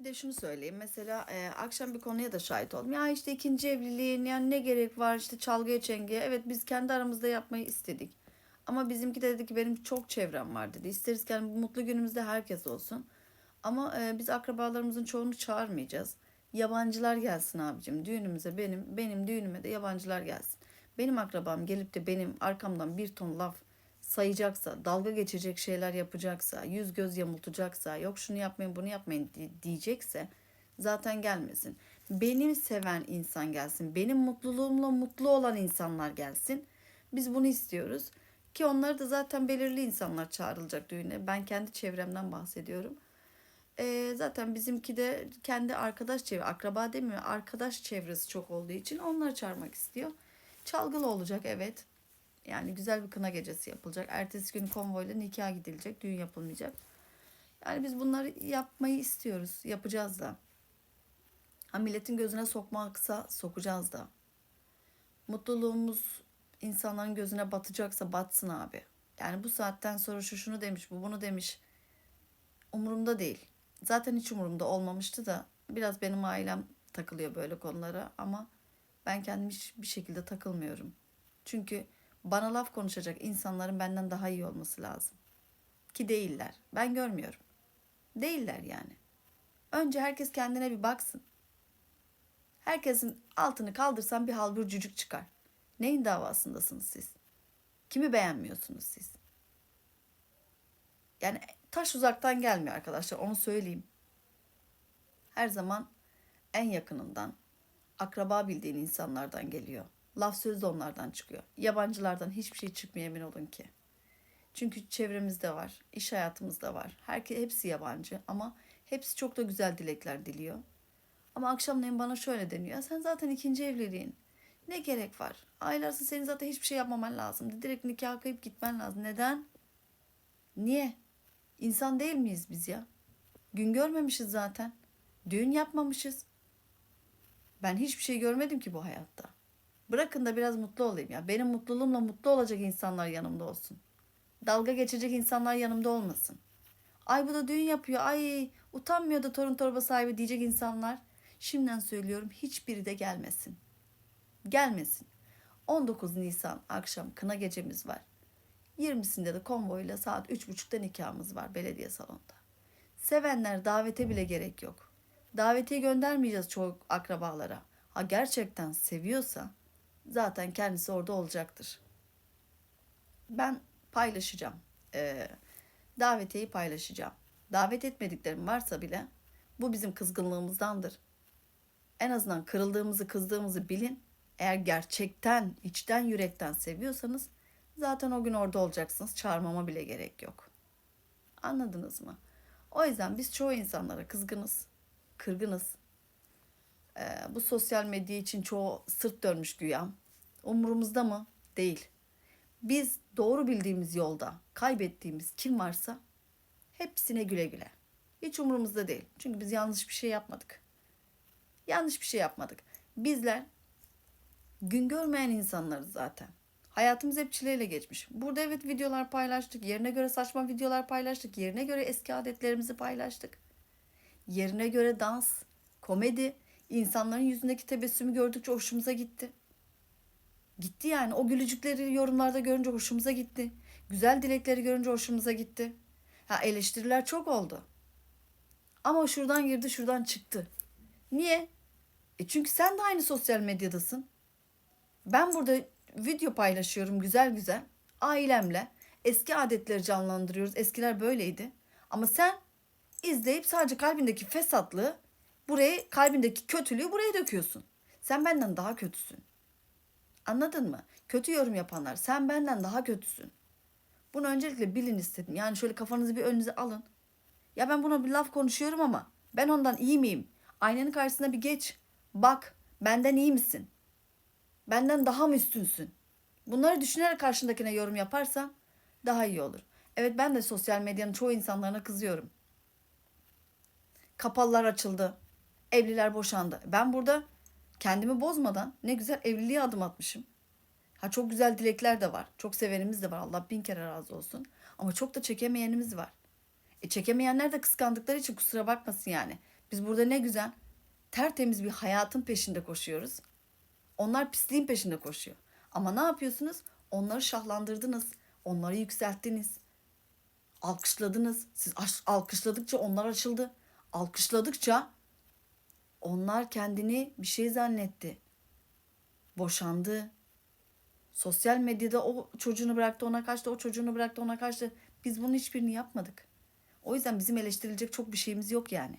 Bir de şunu söyleyeyim. Mesela e, akşam bir konuya da şahit oldum. Ya işte ikinci evliliğin yani ne gerek var işte çalgıya çengeye. Evet biz kendi aramızda yapmayı istedik. Ama bizimki de dedi ki benim çok çevrem var dedi. İsteriz ki yani mutlu günümüzde herkes olsun. Ama e, biz akrabalarımızın çoğunu çağırmayacağız. Yabancılar gelsin abicim düğünümüze benim benim düğünüme de yabancılar gelsin. Benim akrabam gelip de benim arkamdan bir ton laf sayacaksa, dalga geçecek şeyler yapacaksa, yüz göz yamultacaksa, yok şunu yapmayın bunu yapmayın di- diyecekse zaten gelmesin. Benim seven insan gelsin. Benim mutluluğumla mutlu olan insanlar gelsin. Biz bunu istiyoruz. Ki onları da zaten belirli insanlar çağrılacak düğüne. Ben kendi çevremden bahsediyorum. Ee, zaten bizimki de kendi arkadaş çevre, akraba demiyor, arkadaş çevresi çok olduğu için onları çağırmak istiyor. Çalgılı olacak evet. Yani güzel bir kına gecesi yapılacak. Ertesi gün konvoyla nikah gidilecek, düğün yapılmayacak. Yani biz bunları yapmayı istiyoruz, yapacağız da. Ha milletin gözüne sokmaksa sokacağız da. Mutluluğumuz insanların gözüne batacaksa batsın abi. Yani bu saatten sonra şu şunu demiş, bu bunu demiş. Umurumda değil. Zaten hiç umurumda olmamıştı da biraz benim ailem takılıyor böyle konulara ama ben kendim hiçbir şekilde takılmıyorum. Çünkü bana laf konuşacak insanların benden daha iyi olması lazım. Ki değiller. Ben görmüyorum. Değiller yani. Önce herkes kendine bir baksın. Herkesin altını kaldırsan bir halbur cücük çıkar. Neyin davasındasınız siz? Kimi beğenmiyorsunuz siz? Yani taş uzaktan gelmiyor arkadaşlar onu söyleyeyim. Her zaman en yakınından, akraba bildiğin insanlardan geliyor. Laf söz de onlardan çıkıyor. Yabancılardan hiçbir şey çıkmıyor emin olun ki. Çünkü çevremizde var, iş hayatımızda var. Herke hepsi yabancı ama hepsi çok da güzel dilekler diliyor. Ama akşamleyin bana şöyle deniyor. "Ya Sen zaten ikinci evliliğin. Ne gerek var? Aylarsın senin zaten hiçbir şey yapmaman lazım. Direkt nikah kıyıp gitmen lazım. Neden? Niye? İnsan değil miyiz biz ya? Gün görmemişiz zaten. Düğün yapmamışız. Ben hiçbir şey görmedim ki bu hayatta. Bırakın da biraz mutlu olayım ya. Benim mutluluğumla mutlu olacak insanlar yanımda olsun. Dalga geçecek insanlar yanımda olmasın. Ay bu da düğün yapıyor. Ay utanmıyor da torun torba sahibi diyecek insanlar. Şimdiden söylüyorum hiçbiri de gelmesin. Gelmesin. 19 Nisan akşam kına gecemiz var. 20'sinde de konvoyla saat 3.30'da nikahımız var belediye salonunda. Sevenler davete bile gerek yok. Davetiye göndermeyeceğiz çoğu akrabalara. Ha gerçekten seviyorsa zaten kendisi orada olacaktır. Ben paylaşacağım. Ee, davetiyeyi paylaşacağım. Davet etmediklerim varsa bile bu bizim kızgınlığımızdandır. En azından kırıldığımızı, kızdığımızı bilin. Eğer gerçekten, içten yürekten seviyorsanız zaten o gün orada olacaksınız. Çağırmama bile gerek yok. Anladınız mı? O yüzden biz çoğu insanlara kızgınız, kırgınız. Ee, bu sosyal medya için çoğu sırt dönmüş güya. Umurumuzda mı? Değil. Biz doğru bildiğimiz yolda kaybettiğimiz kim varsa hepsine güle güle. Hiç umurumuzda değil. Çünkü biz yanlış bir şey yapmadık. Yanlış bir şey yapmadık. Bizler gün görmeyen insanlarız zaten. Hayatımız hep çileyle geçmiş. Burada evet videolar paylaştık. Yerine göre saçma videolar paylaştık. Yerine göre eski adetlerimizi paylaştık. Yerine göre dans, komedi, insanların yüzündeki tebessümü gördükçe hoşumuza gitti. Gitti yani. O gülücükleri yorumlarda görünce hoşumuza gitti. Güzel dilekleri görünce hoşumuza gitti. Ha eleştiriler çok oldu. Ama şuradan girdi, şuradan çıktı. Niye? E çünkü sen de aynı sosyal medyadasın. Ben burada video paylaşıyorum güzel güzel. Ailemle. Eski adetleri canlandırıyoruz. Eskiler böyleydi. Ama sen izleyip sadece kalbindeki fesatlığı buraya, kalbindeki kötülüğü buraya döküyorsun. Sen benden daha kötüsün. Anladın mı? Kötü yorum yapanlar sen benden daha kötüsün. Bunu öncelikle bilin istedim. Yani şöyle kafanızı bir önünüze alın. Ya ben buna bir laf konuşuyorum ama ben ondan iyi miyim? Aynanın karşısına bir geç. Bak benden iyi misin? Benden daha mı üstünsün? Bunları düşünerek karşındakine yorum yaparsan daha iyi olur. Evet ben de sosyal medyanın çoğu insanlarına kızıyorum. Kapalılar açıldı. Evliler boşandı. Ben burada kendimi bozmadan ne güzel evliliğe adım atmışım. Ha çok güzel dilekler de var. Çok sevenimiz de var. Allah bin kere razı olsun. Ama çok da çekemeyenimiz var. E çekemeyenler de kıskandıkları için kusura bakmasın yani. Biz burada ne güzel tertemiz bir hayatın peşinde koşuyoruz. Onlar pisliğin peşinde koşuyor. Ama ne yapıyorsunuz? Onları şahlandırdınız. Onları yükselttiniz. Alkışladınız. Siz alkışladıkça onlar açıldı. Alkışladıkça onlar kendini bir şey zannetti. Boşandı. Sosyal medyada o çocuğunu bıraktı ona kaçtı, o çocuğunu bıraktı ona kaçtı. Biz bunun hiçbirini yapmadık. O yüzden bizim eleştirilecek çok bir şeyimiz yok yani.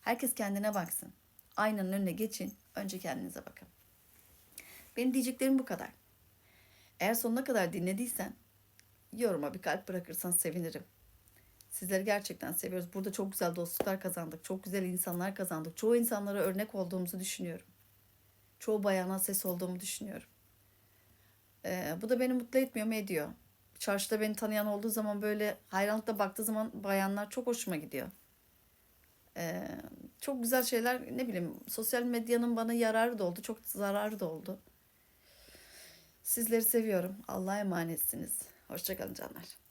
Herkes kendine baksın. Aynanın önüne geçin. Önce kendinize bakın. Benim diyeceklerim bu kadar. Eğer sonuna kadar dinlediysen yoruma bir kalp bırakırsan sevinirim. Sizleri gerçekten seviyoruz. Burada çok güzel dostluklar kazandık. Çok güzel insanlar kazandık. Çoğu insanlara örnek olduğumuzu düşünüyorum. Çoğu bayana ses olduğumu düşünüyorum. Ee, bu da beni mutlu etmiyor mu ediyor. Çarşıda beni tanıyan olduğu zaman böyle hayranlıkla baktığı zaman bayanlar çok hoşuma gidiyor. Ee, çok güzel şeyler ne bileyim sosyal medyanın bana yararı da oldu. Çok zararı da oldu. Sizleri seviyorum. Allah'a emanetsiniz. Hoşçakalın canlar.